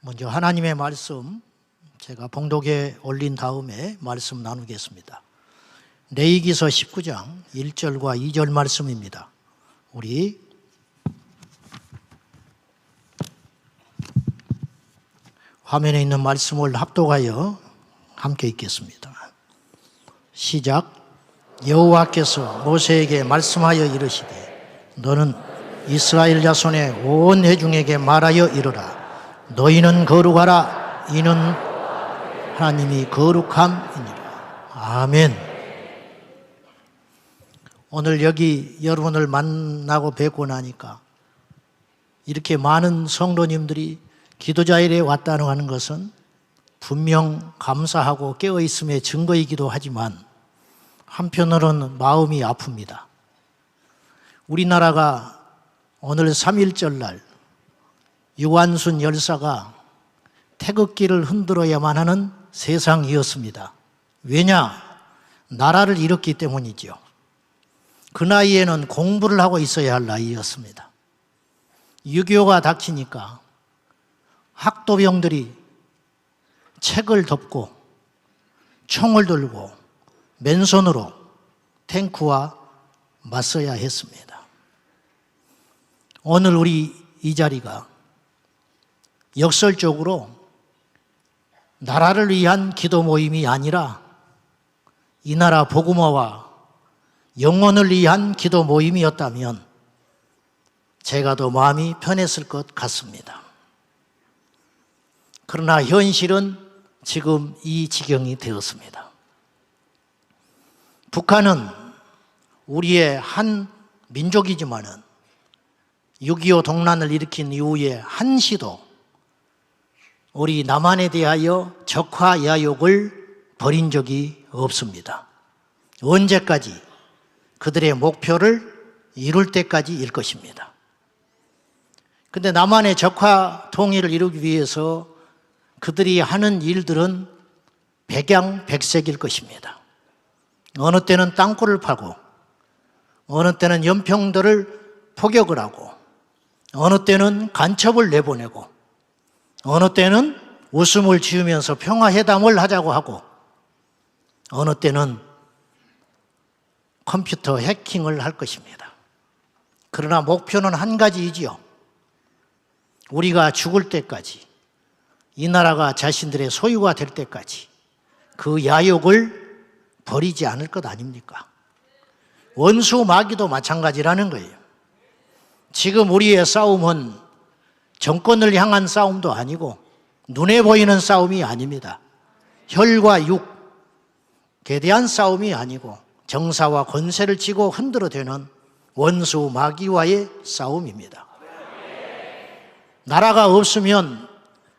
먼저 하나님의 말씀 제가 봉독에 올린 다음에 말씀 나누겠습니다. 레이기서 19장 1절과 2절 말씀입니다. 우리 화면에 있는 말씀을 합독하여 함께 읽겠습니다. 시작 여호와께서 모세에게 말씀하여 이르시되 너는 이스라엘 자손의 온 회중에게 말하여 이르라. 너희는 거룩하라. 이는 하나님이 거룩함이니라. 아멘. 오늘 여기 여러분을 만나고 뵙고 나니까 이렇게 많은 성도님들이 기도자일에 왔다는 하는 것은 분명 감사하고 깨어있음의 증거이기도 하지만 한편으로는 마음이 아픕니다. 우리나라가 오늘 3.1절 날 유한순 열사가 태극기를 흔들어야만 하는 세상이었습니다. 왜냐? 나라를 잃었기 때문이죠. 그 나이에는 공부를 하고 있어야 할 나이였습니다. 6.25가 닥치니까 학도병들이 책을 덮고 총을 들고 맨손으로 탱크와 맞서야 했습니다. 오늘 우리 이 자리가 역설적으로 나라를 위한 기도 모임이 아니라 이 나라 복음화와 영혼을 위한 기도 모임이었다면 제가 더 마음이 편했을 것 같습니다. 그러나 현실은 지금 이 지경이 되었습니다. 북한은 우리의 한 민족이지만은 6.25 동란을 일으킨 이후에 한시도 우리 남한에 대하여 적화 야욕을 벌인 적이 없습니다. 언제까지 그들의 목표를 이룰 때까지일 것입니다. 근데 남한의 적화 통일을 이루기 위해서 그들이 하는 일들은 백양백색일 것입니다. 어느 때는 땅굴을 파고, 어느 때는 연평도를 포격을 하고, 어느 때는 간첩을 내보내고, 어느 때는 웃음을 지으면서 평화회담을 하자고 하고, 어느 때는 컴퓨터 해킹을 할 것입니다. 그러나 목표는 한 가지이지요. 우리가 죽을 때까지, 이 나라가 자신들의 소유가 될 때까지 그 야욕을 버리지 않을 것 아닙니까? 원수 마귀도 마찬가지라는 거예요. 지금 우리의 싸움은 정권을 향한 싸움도 아니고 눈에 보이는 싸움이 아닙니다. 혈과 육에 대한 싸움이 아니고 정사와 권세를 쥐고 흔들어 대는 원수 마귀와의 싸움입니다. 나라가 없으면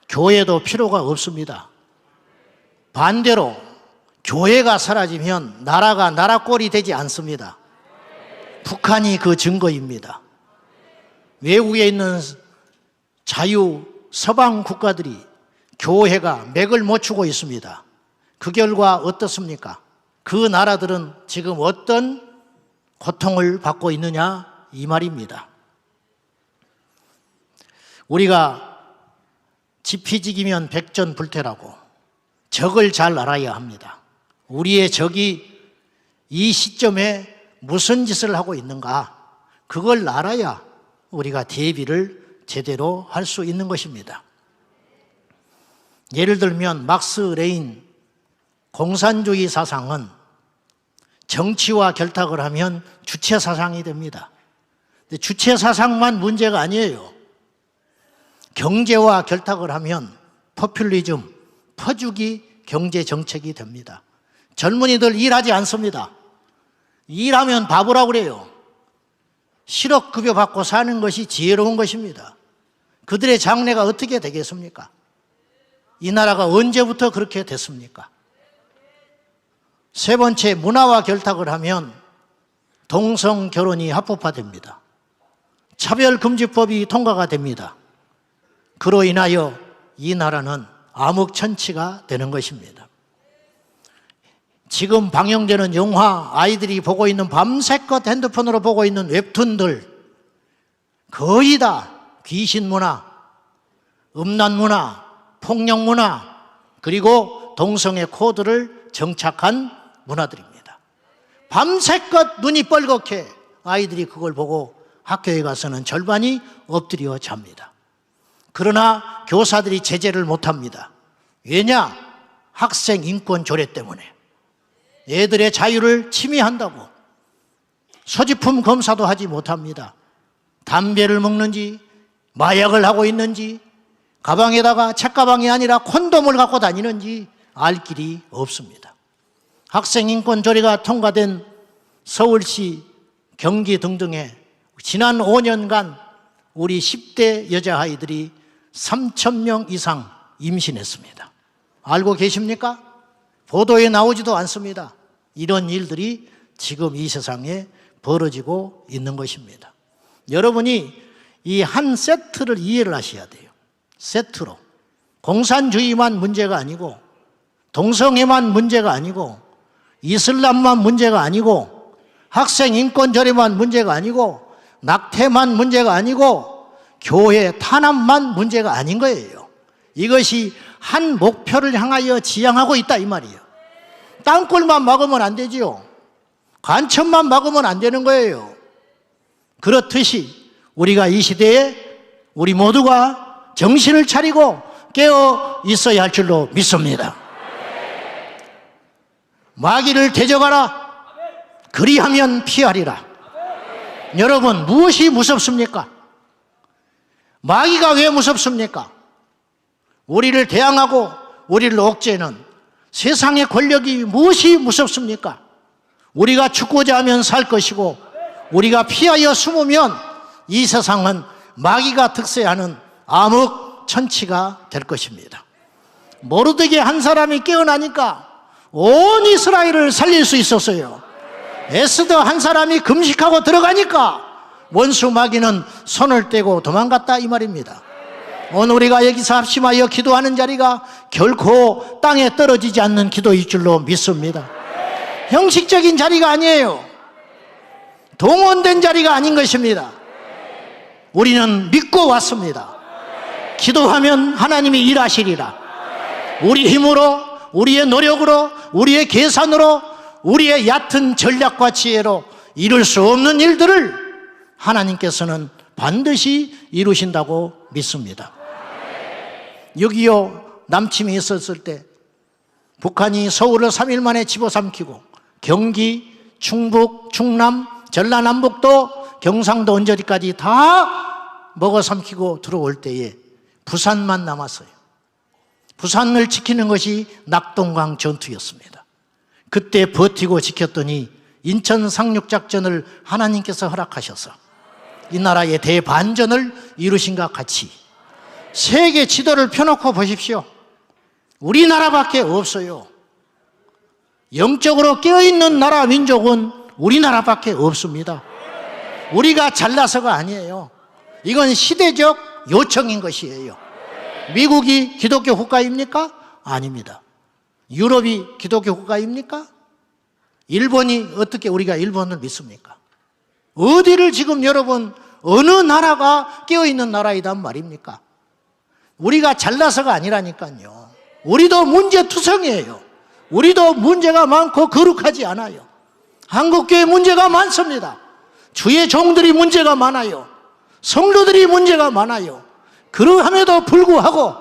교회도 필요가 없습니다. 반대로 교회가 사라지면 나라가 나라 꼴이 되지 않습니다. 북한이 그 증거입니다. 외국에 있는 자유 서방 국가들이 교회가 맥을 못 추고 있습니다. 그 결과 어떻습니까? 그 나라들은 지금 어떤 고통을 받고 있느냐 이 말입니다. 우리가 지피지기면 백전불태라고 적을 잘 알아야 합니다. 우리의 적이 이 시점에 무슨 짓을 하고 있는가 그걸 알아야 우리가 대비를 제대로 할 수 있는 것입니다. 예를 들면 막스 레인 공산주의 사상은 정치와 결탁을 하면 주체 사상이 됩니다. 주체 사상만 문제가 아니에요. 경제와 결탁을 하면 포퓰리즘, 퍼주기 경제 정책이 됩니다. 젊은이들 일하지 않습니다. 일하면 바보라고 그래요. 실업급여 받고 사는 것이 지혜로운 것입니다. 그들의 장래가 어떻게 되겠습니까? 이 나라가 언제부터 그렇게 됐습니까? 세 번째, 문화와 결탁을 하면 동성 결혼이 합법화됩니다. 차별금지법이 통과가 됩니다. 그로 인하여 이 나라는 암흑천치가 되는 것입니다. 지금 방영되는 영화, 아이들이 보고 있는 밤새껏 핸드폰으로 보고 있는 웹툰들, 거의 다 귀신 문화, 음란 문화, 폭력 문화, 그리고 동성애 코드를 정착한 문화들입니다. 밤새껏 눈이 뻘겋게 아이들이 그걸 보고 학교에 가서는 절반이 엎드려 잡니다. 그러나 교사들이 제재를 못합니다. 왜냐? 학생 인권 조례 때문에. 애들의 자유를 침해한다고. 소지품 검사도 하지 못합니다. 담배를 먹는지, 마약을 하고 있는지, 가방에다가 책가방이 아니라 콘돔을 갖고 다니는지 알 길이 없습니다. 학생인권 조례가 통과된 서울시, 경기 등등에 지난 5년간 우리 10대 여자아이들이 3천 명 이상 임신했습니다. 알고 계십니까? 보도에 나오지도 않습니다. 이런 일들이 지금 이 세상에 벌어지고 있는 것입니다. 여러분이 이 한 세트를 이해를 하셔야 돼요. 세트로. 공산주의만 문제가 아니고, 동성애만 문제가 아니고, 이슬람만 문제가 아니고, 학생 인권 조례만 문제가 아니고, 낙태만 문제가 아니고, 교회 탄압만 문제가 아닌 거예요. 이것이 한 목표를 향하여 지향하고 있다 이 말이에요. 땅굴만 막으면 안 되지요. 간첩만 막으면 안 되는 거예요. 그렇듯이 우리가 이 시대에 우리 모두가 정신을 차리고 깨어 있어야 할 줄로 믿습니다. 마귀를 대적하라. 그리하면 피하리라. 여러분, 무엇이 무섭습니까? 마귀가 왜 무섭습니까? 우리를 대항하고 우리를 억제는 세상의 권력이 무엇이 무섭습니까? 우리가 죽고자 하면 살 것이고 우리가 피하여 숨으면 이 세상은 마귀가 득세하는 암흑 천치가 될 것입니다. 모르드게 한 사람이 깨어나니까 온 이스라엘을 살릴 수 있었어요. 에스더 한 사람이 금식하고 들어가니까 원수 마귀는 손을 떼고 도망갔다 이 말입니다. 오늘 우리가 여기서 합심하여 기도하는 자리가 결코 땅에 떨어지지 않는 기도일 줄로 믿습니다. 형식적인 자리가 아니에요. 동원된 자리가 아닌 것입니다. 우리는 믿고 왔습니다. 기도하면 하나님이 일하시리라. 우리 힘으로, 우리의 노력으로, 우리의 계산으로, 우리의 얕은 전략과 지혜로 이룰 수 없는 일들을 하나님께서는 반드시 이루신다고 믿습니다. 6.25 남침이 있었을 때 북한이 서울을 3일 만에 집어삼키고 경기, 충북, 충남, 전라남북도, 경상도 언저리까지 다 먹어삼키고 들어올 때에 부산만 남았어요. 부산을 지키는 것이 낙동강 전투였습니다. 그때 버티고 지켰더니 인천 상륙작전을 하나님께서 허락하셔서 이 나라의 대반전을 이루신과 같이 세계 지도를 펴놓고 보십시오. 우리나라밖에 없어요. 영적으로 깨어있는 나라 민족은 우리나라밖에 없습니다. 우리가 잘나서가 아니에요. 이건 시대적 요청인 것이에요. 미국이 기독교 국가입니까? 아닙니다. 유럽이 기독교 국가입니까? 일본이 어떻게 우리가 일본을 믿습니까? 어디를 지금 여러분 어느 나라가 깨어 있는 나라이단 말입니까? 우리가 잘나서가 아니라니까요. 우리도 문제투성이에요. 우리도 문제가 많고 거룩하지 않아요. 한국교회 문제가 많습니다. 주의 종들이 문제가 많아요. 성도들이 문제가 많아요. 그러함에도 불구하고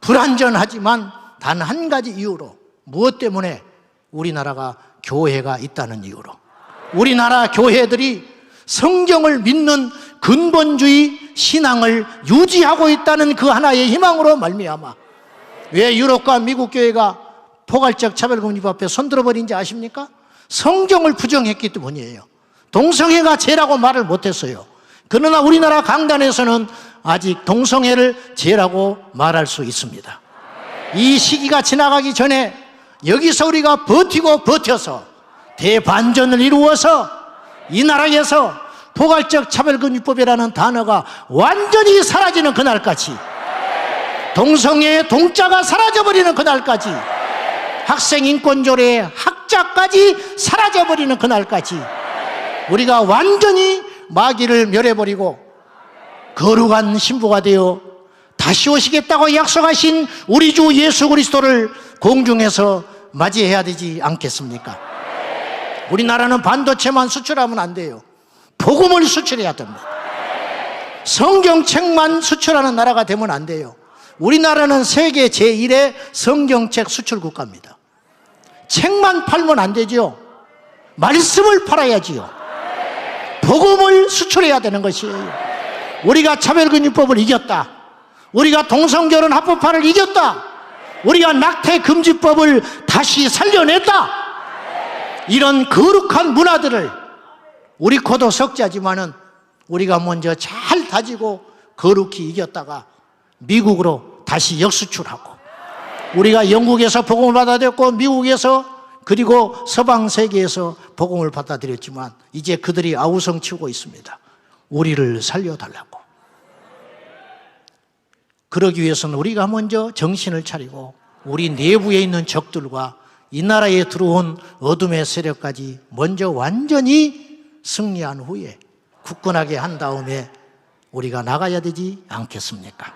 불완전하지만 단 한 가지 이유로 무엇 때문에 우리나라가 교회가 있다는 이유로 우리나라 교회들이 성경을 믿는 근본주의 신앙을 유지하고 있다는 그 하나의 희망으로 말미암아 왜 유럽과 미국 교회가 포괄적 차별금지 앞에 손들어 버린지 아십니까? 성경을 부정했기 때문이에요. 동성애가 죄라고 말을 못했어요. 그러나 우리나라 강단에서는 아직 동성애를 죄라고 말할 수 있습니다. 이 시기가 지나가기 전에 여기서 우리가 버티고 버텨서 대반전을 이루어서 이 나라에서 포괄적 차별금지법이라는 단어가 완전히 사라지는 그날까지 동성애의 동자가 사라져버리는 그날까지 학생 인권조례의 학 학자까지 사라져버리는 그날까지 우리가 완전히 마귀를 멸해버리고 거룩한 신부가 되어 다시 오시겠다고 약속하신 우리 주 예수 그리스도를 공중에서 맞이해야 되지 않겠습니까? 우리나라는 반도체만 수출하면 안 돼요. 복음을 수출해야 됩니다. 성경책만 수출하는 나라가 되면 안 돼요. 우리나라는 세계 제1의 성경책 수출 국가입니다. 책만 팔면 안 되죠. 말씀을 팔아야지요. 복음을 수출해야 되는 것이에요. 우리가 차별금지법을 이겼다. 우리가 동성결혼 합법화를 이겼다. 우리가 낙태 금지법을 다시 살려냈다. 이런 거룩한 문화들을 우리 코도 석자지만은 우리가 먼저 잘 다지고 거룩히 이겼다가 미국으로 다시 역수출하고 우리가 영국에서 복음을 받아들였고 미국에서 그리고 서방 세계에서 복음을 받아들였지만 이제 그들이 아우성 치고 있습니다. 우리를 살려달라고. 그러기 위해서는 우리가 먼저 정신을 차리고 우리 내부에 있는 적들과 이 나라에 들어온 어둠의 세력까지 먼저 완전히 승리한 후에 굳건하게 한 다음에 우리가 나가야 되지 않겠습니까?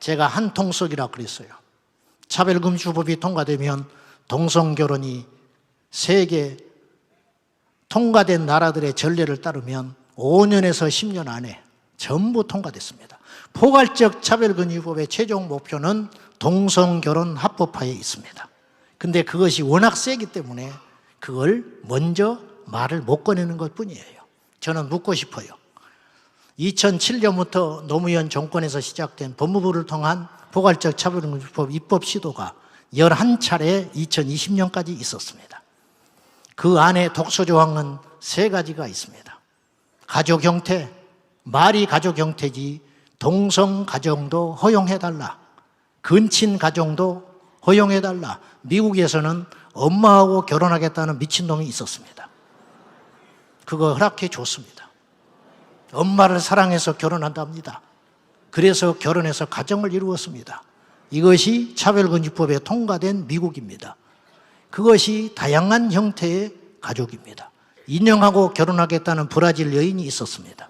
제가 한 통속이라 그랬어요. 차별금지법이 통과되면 동성결혼이 세계 통과된 나라들의 전례를 따르면 5년에서 10년 안에 전부 통과됐습니다. 포괄적 차별금지법의 최종 목표는 동성결혼 합법화에 있습니다. 근데 그것이 워낙 세기 때문에 그걸 먼저 말을 못 꺼내는 것 뿐이에요. 저는 묻고 싶어요. 2007년부터 노무현 정권에서 시작된 법무부를 통한 포괄적 차별금지법 입법 시도가 11차례 2020년까지 있었습니다. 그 안에 독소 조항은 세 가지가 있습니다. 가족 형태, 말이 가족 형태지 동성 가정도 허용해달라. 근친 가정도 허용해달라. 미국에서는 엄마하고 결혼하겠다는 미친놈이 있었습니다. 그거 허락해 줬습니다. 엄마를 사랑해서 결혼한답니다. 그래서 결혼해서 가정을 이루었습니다. 이것이 차별금지법에 통과된 미국입니다. 그것이 다양한 형태의 가족입니다. 인형하고 결혼하겠다는 브라질 여인이 있었습니다.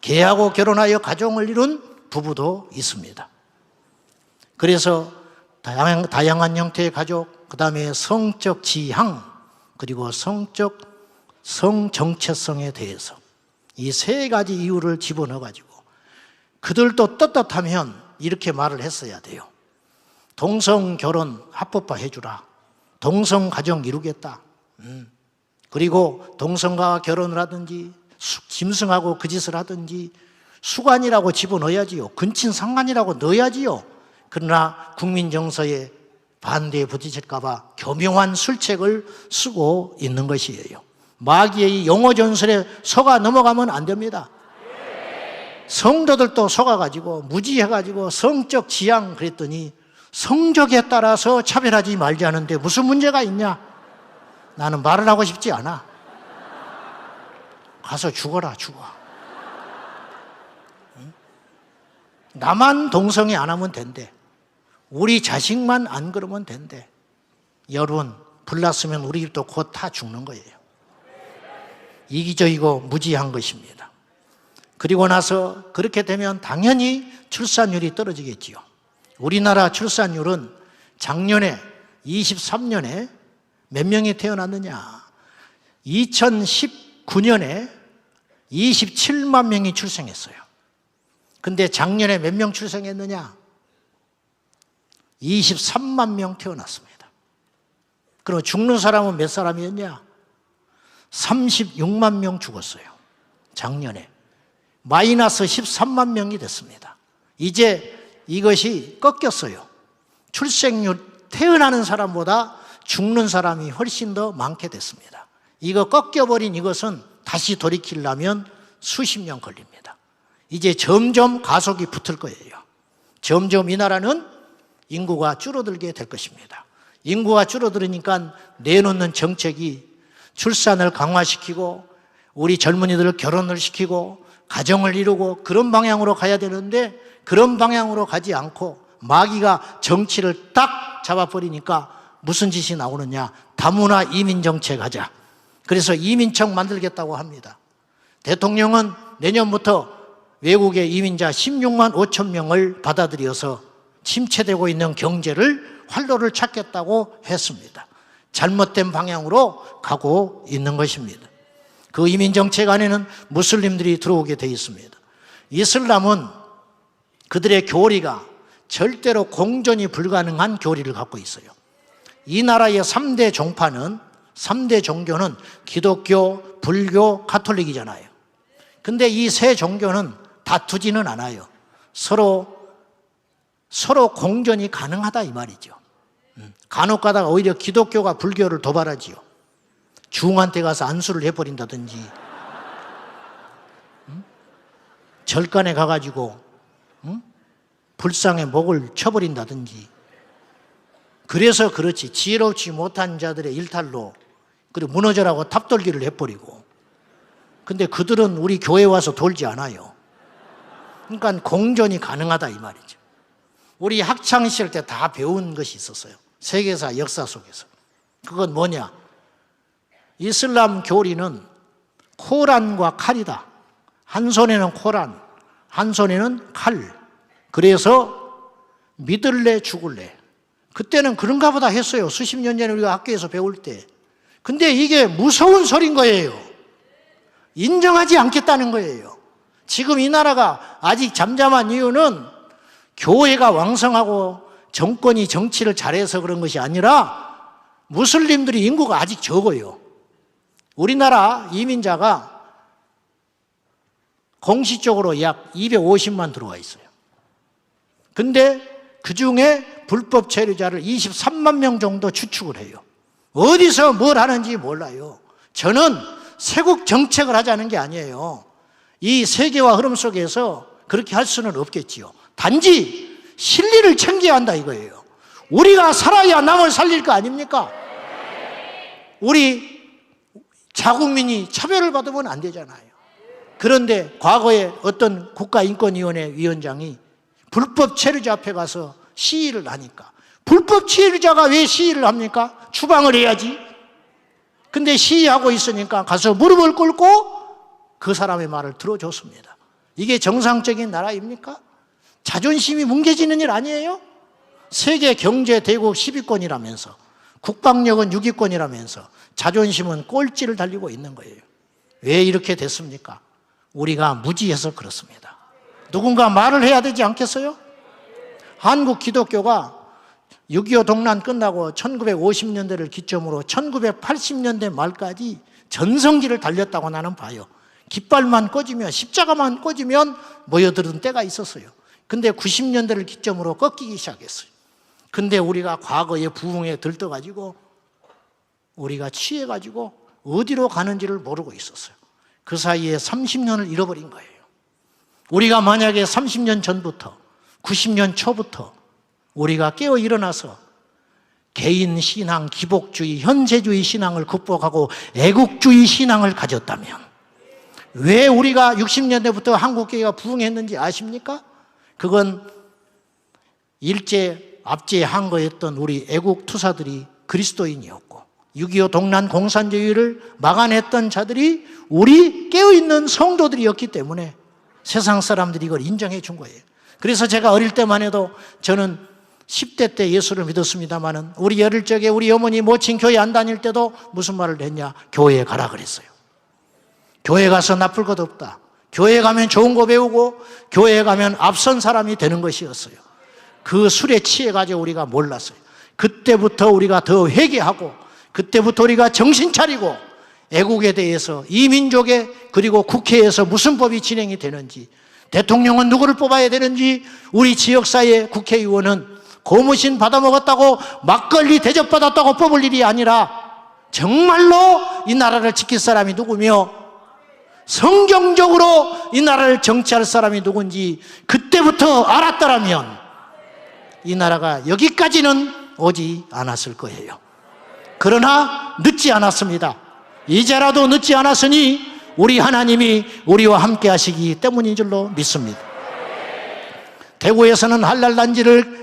개하고 결혼하여 가정을 이룬 부부도 있습니다. 그래서 다양한, 다양한 형태의 가족, 그 다음에 성적 지향, 그리고 성적 성정체성에 대해서 이 세 가지 이유를 집어넣어 가지고 그들도 떳떳하면 이렇게 말을 했어야 돼요. 동성 결혼 합법화 해주라. 동성 가정 이루겠다. 음. 그리고 동성과 결혼을 하든지 수- 짐승하고 그 짓을 하든지 수관이라고 집어넣어야지요. 근친 상관이라고 넣어야지요. 그러나 국민 정서에 반대에 부딪힐까봐 교묘한 술책을 쓰고 있는 것이에요. 마귀의 이 용어 전설에 속아 넘어가면 안 됩니다. 성도들도 속아가지고 무지해가지고 성적 지향 그랬더니 성적에 따라서 차별하지 말자는데 무슨 문제가 있냐? 나는 말을 하고 싶지 않아. 가서 죽어라, 죽어. 응? 나만 동성애 안 하면 된대. 우리 자식만 안 그러면 된대. 여러분, 불났으면 우리 집도 곧 다 죽는 거예요. 이기적이고 무지한 것입니다. 그리고 나서 그렇게 되면 당연히 출산율이 떨어지겠지요. 우리나라 출산율은 작년에 23년에 몇 명이 태어났느냐? 2019년에 27만 명이 출생했어요. 근데 작년에 몇 명 출생했느냐? 23만 명 태어났습니다. 그럼 죽는 사람은 몇 사람이었냐? 36만 명 죽었어요. 작년에. 마이너스 13만 명이 됐습니다. 이제 이것이 꺾였어요. 출생률, 태어나는 사람보다 죽는 사람이 훨씬 더 많게 됐습니다. 이거 꺾여버린 이것은 다시 돌이키려면 수십 년 걸립니다. 이제 점점 가속이 붙을 거예요. 점점 이 나라는 인구가 줄어들게 될 것입니다. 인구가 줄어들으니까 내놓는 정책이 출산을 강화시키고 우리 젊은이들을 결혼을 시키고 가정을 이루고 그런 방향으로 가야 되는데 그런 방향으로 가지 않고 마귀가 정치를 딱 잡아버리니까 무슨 짓이 나오느냐? 다문화 이민 정책 하자. 그래서 이민청 만들겠다고 합니다. 대통령은 내년부터 외국의 이민자 16만 5천 명을 받아들여서 침체되고 있는 경제를 활로를 찾겠다고 했습니다. 잘못된 방향으로 가고 있는 것입니다. 그 이민 정책 안에는 무슬림들이 들어오게 돼 있습니다. 이슬람은 그들의 교리가 절대로 공존이 불가능한 교리를 갖고 있어요. 이 나라의 3대 종파는 3대 종교는 기독교, 불교, 가톨릭이잖아요. 근데 이 세 종교는 다투지는 않아요. 서로 서로 공존이 가능하다 이 말이죠. 음, 간혹 가다가 오히려 기독교가 불교를 도발하지요. 중한테 가서 안수를 해버린다든지, 음? 절간에 가가지고 음? 불상에 목을 쳐버린다든지. 그래서 그렇지 지혜롭지 못한 자들의 일탈로 그리고 무너져라고 탑돌기를 해버리고. 근데 그들은 우리 교회 와서 돌지 않아요. 그러니까 공존이 가능하다 이 말이죠. 우리 학창 시절 때 다 배운 것이 있었어요. 세계사 역사 속에서. 그건 뭐냐? 이슬람 교리는 코란과 칼이다. 한 손에는 코란, 한 손에는 칼. 그래서 믿을래 죽을래. 그때는 그런가 보다 했어요. 수십 년 전에 우리가 학교에서 배울 때. 근데 이게 무서운 소린 거예요. 인정하지 않겠다는 거예요. 지금 이 나라가 아직 잠잠한 이유는 교회가 왕성하고 정권이 정치를 잘해서 그런 것이 아니라 무슬림들이 인구가 아직 적어요. 우리나라 이민자가 공식적으로 약 250만 들어와 있어요. 근데 그 중에 불법 체류자를 23만 명 정도 추측을 해요. 어디서 뭘 하는지 몰라요. 저는 세국 정책을 하자는 게 아니에요. 이 세계화 흐름 속에서 그렇게 할 수는 없겠지요. 단지 실리를 챙겨야 한다 이거예요. 우리가 살아야 남을 살릴 거 아닙니까? 우리 자국민이 차별을 받으면 안 되잖아요. 그런데 과거에 어떤 국가인권위원회 위원장이 불법 체류자 앞에 가서 시위를 하니까 불법 체류자가 왜 시위를 합니까? 추방을 해야지. 근데 시위하고 있으니까 가서 무릎을 꿇고 그 사람의 말을 들어줬습니다. 이게 정상적인 나라입니까? 자존심이 뭉개지는 일 아니에요? 세계 경제 대국 10위권이라면서 국방력은 6위권이라면서 자존심은 꼴찌를 달리고 있는 거예요. 왜 이렇게 됐습니까? 우리가 무지해서 그렇습니다. 누군가 말을 해야 되지 않겠어요? 한국 기독교가 6.25 동란 끝나고 1950년대를 기점으로 1980년대 말까지 전성기를 달렸다고 나는 봐요. 깃발만 꽂으면, 십자가만 꽂으면 모여드는 때가 있었어요. 근데 90년대를 기점으로 꺾이기 시작했어요. 근데 우리가 과거의 부흥에 들떠가지고 우리가 취해가지고 어디로 가는지를 모르고 있었어요. 그 사이에 30년을 잃어버린 거예요. 우리가 만약에 30년 전부터 90년 초부터 우리가 깨어 일어나서 개인 신앙, 기복주의, 현재주의 신앙을 극복하고 애국주의 신앙을 가졌다면 왜 우리가 60년대부터 한국교회가 부흥했는지 아십니까? 그건 일제 압제 항거했던 우리 애국 투사들이 그리스도인이었고 6.25 동란 공산주의를 막아냈던 자들이 우리 깨어있는 성도들이었기 때문에 세상 사람들이 이걸 인정해 준 거예요. 그래서 제가 어릴 때만 해도 저는 10대 때 예수를 믿었습니다마는 우리 어릴 적에 우리 어머니 모친 교회 안 다닐 때도 무슨 말을 했냐? 교회에 가라 그랬어요. 교회 가서 나쁠 것 없다. 교회 가면 좋은 거 배우고 교회 가면 앞선 사람이 되는 것이었어요. 그 술에 취해가지고 우리가 몰랐어요. 그때부터 우리가 더 회개하고 그때부터 우리가 정신 차리고 애국에 대해서 이 민족에 그리고 국회에서 무슨 법이 진행이 되는지 대통령은 누구를 뽑아야 되는지 우리 지역사회 국회의원은 고무신 받아먹었다고 막걸리 대접받았다고 뽑을 일이 아니라 정말로 이 나라를 지킬 사람이 누구며 성경적으로 이 나라를 정치할 사람이 누군지 그때부터 알았더라면 이 나라가 여기까지는 오지 않았을 거예요. 그러나 늦지 않았습니다. 이제라도 늦지 않았으니 우리 하나님이 우리와 함께 하시기 때문인 줄로 믿습니다. 대구에서는 한랄단지를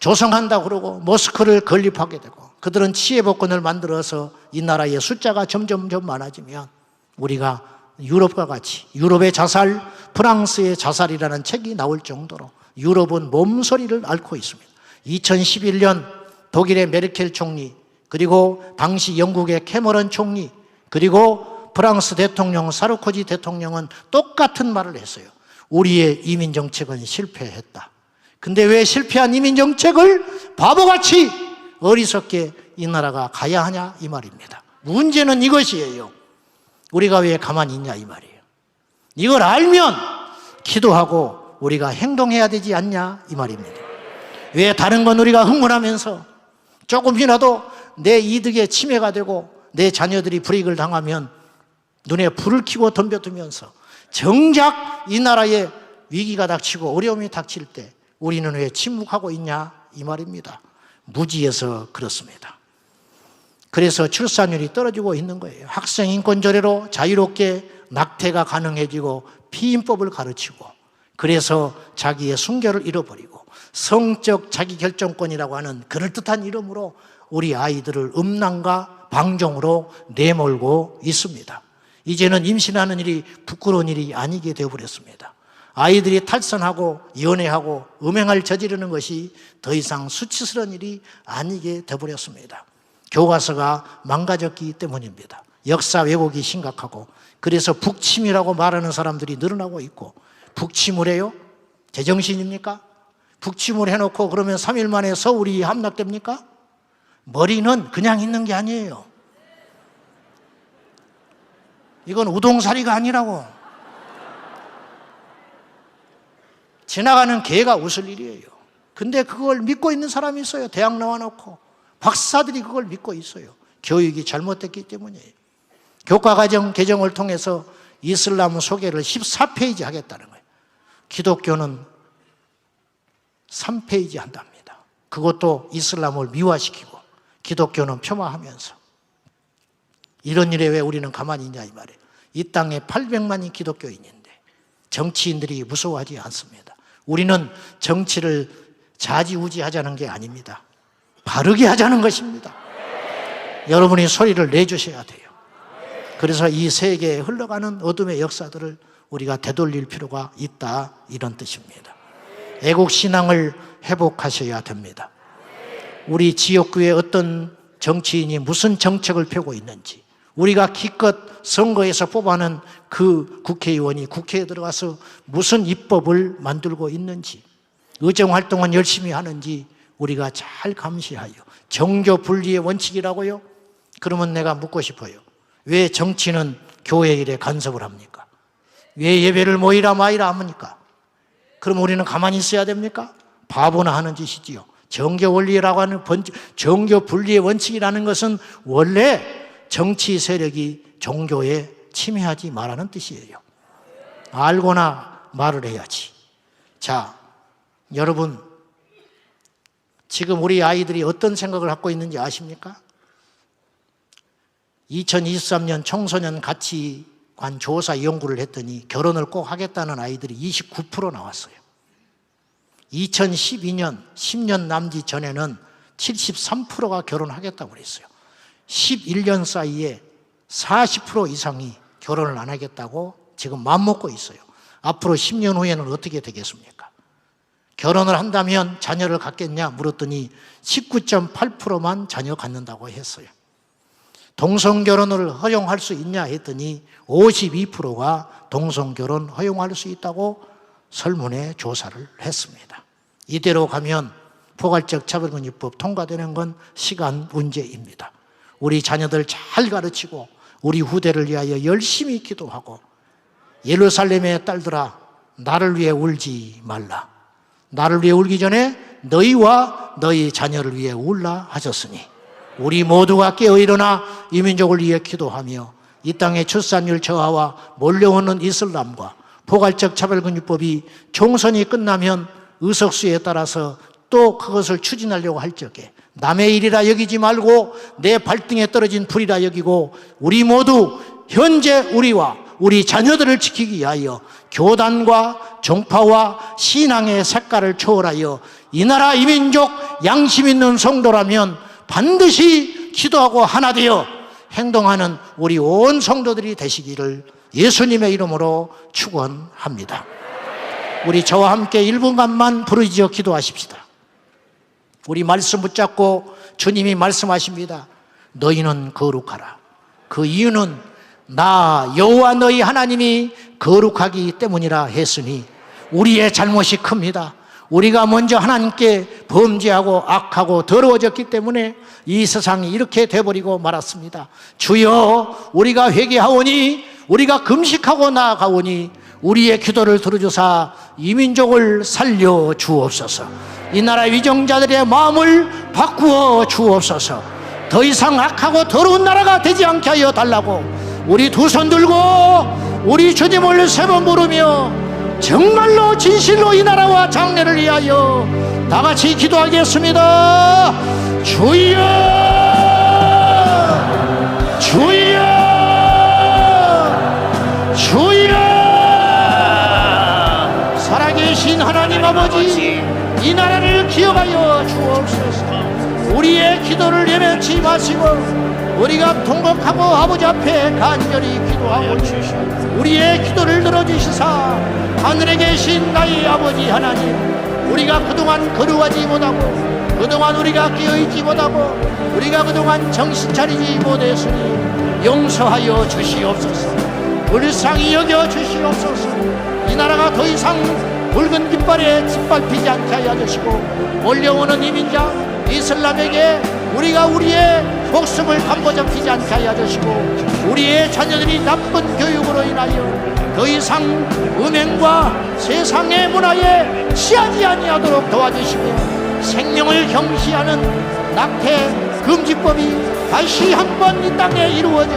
조성한다 그러고 모스크를 건립하게 되고 그들은 치해복권을 만들어서 이 나라의 숫자가 점점점 많아지면 우리가 유럽과 같이 유럽의 자살, 프랑스의 자살이라는 책이 나올 정도로 유럽은 몸소리를 앓고 있습니다. 2011년 독일의 메르켈 총리, 그리고 당시 영국의 캐머런 총리, 그리고 프랑스 대통령 사르코지 대통령은 똑같은 말을 했어요. 우리의 이민 정책은 실패했다. 근데 왜 실패한 이민 정책을 바보같이 어리석게 이 나라가 가야 하냐 이 말입니다. 문제는 이것이에요. 우리가 왜 가만히 있냐 이 말이에요. 이걸 알면 기도하고 우리가 행동해야 되지 않냐 이 말입니다. 왜 다른 건 우리가 흥분하면서 조금이라도 내 이득에 침해가 되고 내 자녀들이 불이익을 당하면 눈에 불을 켜고 덤벼두면서 정작 이 나라에 위기가 닥치고 어려움이 닥칠 때 우리는 왜 침묵하고 있냐 이 말입니다. 무지해서 그렇습니다. 그래서 출산율이 떨어지고 있는 거예요. 학생 인권 조례로 자유롭게 낙태가 가능해지고 피임법을 가르치고 그래서 자기의 순결을 잃어버리고 성적 자기 결정권이라고 하는 그럴듯한 이름으로 우리 아이들을 음란과 방종으로 내몰고 있습니다. 이제는 임신하는 일이 부끄러운 일이 아니게 되어버렸습니다. 아이들이 탈선하고 연애하고 음행을 저지르는 것이 더 이상 수치스러운 일이 아니게 되어버렸습니다. 교과서가 망가졌기 때문입니다. 역사 왜곡이 심각하고 그래서 북침이라고 말하는 사람들이 늘어나고 있고 북침을 해요? 제정신입니까? 북침을 해놓고 그러면 3일 만에 서울이 함락됩니까? 머리는 그냥 있는 게 아니에요. 이건 우동사리가 아니라고. 지나가는 개가 웃을 일이에요. 근데 그걸 믿고 있는 사람이 있어요. 대학 나와놓고. 박사들이 그걸 믿고 있어요. 교육이 잘못됐기 때문이에요. 교과과정 개정을 통해서 이슬람 소개를 14페이지 하겠다는 거예요. 기독교는 3페이지 한답니다. 그것도 이슬람을 미화시키고 기독교는 폄하하면서 이런 일에 왜 우리는 가만히 있냐 이 말이에요. 이 땅에 800만이 기독교인인데 정치인들이 무서워하지 않습니다. 우리는 정치를 자지우지하자는 게 아닙니다. 바르게 하자는 것입니다. 여러분이 소리를 내주셔야 돼요. 그래서 이 세계에 흘러가는 어둠의 역사들을 우리가 되돌릴 필요가 있다 이런 뜻입니다. 애국 신앙을 회복하셔야 됩니다. 우리 지역구에 어떤 정치인이 무슨 정책을 펴고 있는지 우리가 기껏 선거에서 뽑아낸 그 국회의원이 국회에 들어가서 무슨 입법을 만들고 있는지 의정 활동은 열심히 하는지 우리가 잘 감시하여 정교 분리의 원칙이라고요? 그러면 내가 묻고 싶어요. 왜 정치는 교회 일에 간섭을 합니까? 왜 예배를 모이라 마이라 합니까? 그럼 우리는 가만히 있어야 됩니까? 바보나 하는 짓이지요. 정교 원리라고 하는 번, 정교 분리의 원칙이라는 것은 원래 정치 세력이 종교에 침해하지 말라는 뜻이에요. 알거나 말을 해야지. 자, 여러분, 지금 우리 아이들이 어떤 생각을 갖고 있는지 아십니까? 2023년 청소년 가치관 조사 연구를 했더니 결혼을 꼭 하겠다는 아이들이 29% 나왔어요. 2012년 10년 남짓 전에는 73%가 결혼하겠다고 그랬어요. 11년 사이에 40% 이상이 결혼을 안 하겠다고 지금 맘먹고 있어요. 앞으로 10년 후에는 어떻게 되겠습니까? 결혼을 한다면 자녀를 갖겠냐 물었더니 19.8%만 자녀 갖는다고 했어요. 동성 결혼을 허용할 수 있냐 했더니 52%가 동성 결혼 허용할 수 있다고 설문에 조사를 했습니다. 이대로 가면 포괄적 차별금지법 통과되는 건 시간 문제입니다. 우리 자녀들 잘 가르치고 우리 후대를 위하여 열심히 기도하고 예루살렘의 딸들아 나를 위해 울지 말라. 나를 위해 울기 전에 너희와 너희 자녀를 위해 울라 하셨으니 우리 모두가 깨어 일어나 이민족을 위해 기도하며 이 땅의 출산율 저하와 몰려오는 이슬람과 포괄적 차별금지법이 총선이 끝나면 의석수에 따라서 또 그것을 추진하려고 할 적에 남의 일이라 여기지 말고 내 발등에 떨어진 불이라 여기고 우리 모두 현재 우리와 우리 자녀들을 지키기 위하여 교단과 종파와 신앙의 색깔을 초월하여 이 나라 이민족 양심 있는 성도라면 반드시 기도하고 하나 되어 행동하는 우리 온 성도들이 되시기를 예수님의 이름으로 축원합니다. 우리 저와 함께 1분간만 부르짖어 기도하십시다. 우리 말씀 붙잡고 주님이 말씀하십니다. 너희는 거룩하라. 그 이유는 나 여호와 너희 하나님이 거룩하기 때문이라 했으니 우리의 잘못이 큽니다. 우리가 먼저 하나님께 범죄하고 악하고 더러워졌기 때문에 이 세상이 이렇게 돼버리고 말았습니다. 주여 우리가 회개하오니 우리가 금식하고 나아가오니 우리의 기도를 들어주사 이민족을 살려 주옵소서. 이 나라 위정자들의 마음을 바꾸어 주옵소서. 더 이상 악하고 더러운 나라가 되지 않게 하여 달라고 우리 두 손 들고 우리 주님을 세 번 부르며 정말로 진실로 이 나라와 장래를 위하여 다 같이 기도하겠습니다. 주여, 주여, 주여, 살아계신 하나님 아버지, 이 나라를 기억하여 주옵소서. 우리의 기도를 예면치 마시고 우리가 통곡하고 아버지 앞에 간절히 기도하고 우리의 기도를 들어주시사 하늘에 계신 나의 아버지 하나님 우리가 그동안 거룩하지 못하고 그동안 우리가 깨어있지 못하고 우리가 그동안 정신 차리지 못했으니 용서하여 주시옵소서. 불쌍히 여겨 주시옵소서. 이 나라가 더 이상 붉은 깃발에 짓밟히지 않게 하여 주시고 몰려오는 이민자 이슬람에게 우리가 우리의 목숨을 감고잡히지 않게 하여 주시고 우리의 자녀들이 나쁜 교육으로 인하여 더 이상 음행과 세상의 문화에 취하지 아니하도록 도와주시며 생명을 경시하는 낙태 금지법이 다시 한번 이 땅에 이루어져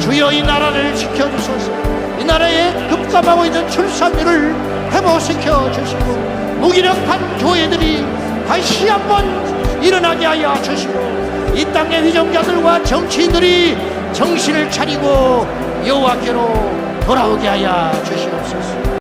주여 이 나라를 지켜주소서. 이 나라에 급감하고 있는 출산율을 회복시켜 주시고 무기력한 교회들이 다시 한번 일어나게 하여 주시고 이 땅의 위정자들과 정치인들이 정신을 차리고 여호와께로 돌아오게 하여 주시옵소서.